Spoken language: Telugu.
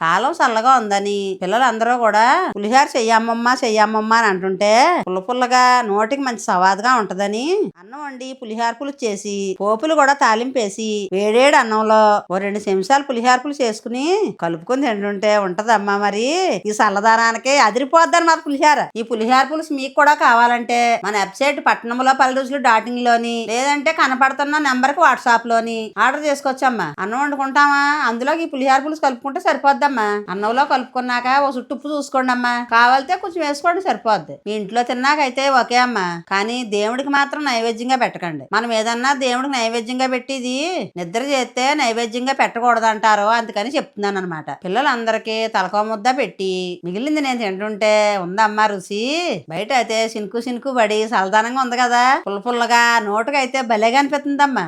కాలం చల్లగా ఉందని పిల్లలందరూ కూడా పులిహార చెయ్యమ్మమ్మా చెయ్యమ్మమ్మా అని అంటుంటే పుల్ల పుల్లగా నోటికి మంచి సవాదుగా ఉంటదని అన్నం వండి పులిహార్పులు చేసి పోపులు కూడా తాలింపేసి వేడేడు అన్నంలో ఓ రెండు నిమిషాలు పులిహార్పులు చేసుకుని కలుపుకొని తింటుంటే ఉంటదమ్మా మరి. ఈ చల్లదానానికి అదిరిపోద్దని మా పులిహార. ఈ పులిహార పులుసు మీకు కూడా కావాలంటే మన వెబ్సైట్ పట్టణంలో పలు రుచులు డాటింగ్లోని లేదంటే కనపడుతున్న నెంబర్కి వాట్సాప్లోని ఆర్డర్ చేసుకోవచ్చమ్మా. అన్నం వండుకుంటామా? అందులోకి ఈ పులిహార పులుసు కలుపుకుంటే కాదమ్మా అన్నంలో కలుపుకున్నాక ఓ చుట్టుప్పు చూసుకోండి అమ్మా. కావాలితే కొంచెం వేసుకోండి సరిపోద్ది. మీ ఇంట్లో తిన్నాకైతే ఓకే అమ్మా. కానీ దేవుడికి మాత్రం నైవేద్యంగా పెట్టకండి. మనం ఏదన్నా దేవుడికి నైవేద్యంగా పెట్టిది నిద్ర చేస్తే నైవేద్యంగా పెట్టకూడదు అంటారు అందుకని చెప్తున్నాను అనమాట పిల్లలందరికీ తలకో ముద్ద పెట్టి మిగిలింది నేను తింటుంటే ఉందమ్మా రుచి. బయట అయితే సినుకు సినుకు పడి సలదానంగా ఉంది కదా. పుల్ల పుల్లగా నోటుకైతే భలేగా అనిపిస్తుందమ్మా.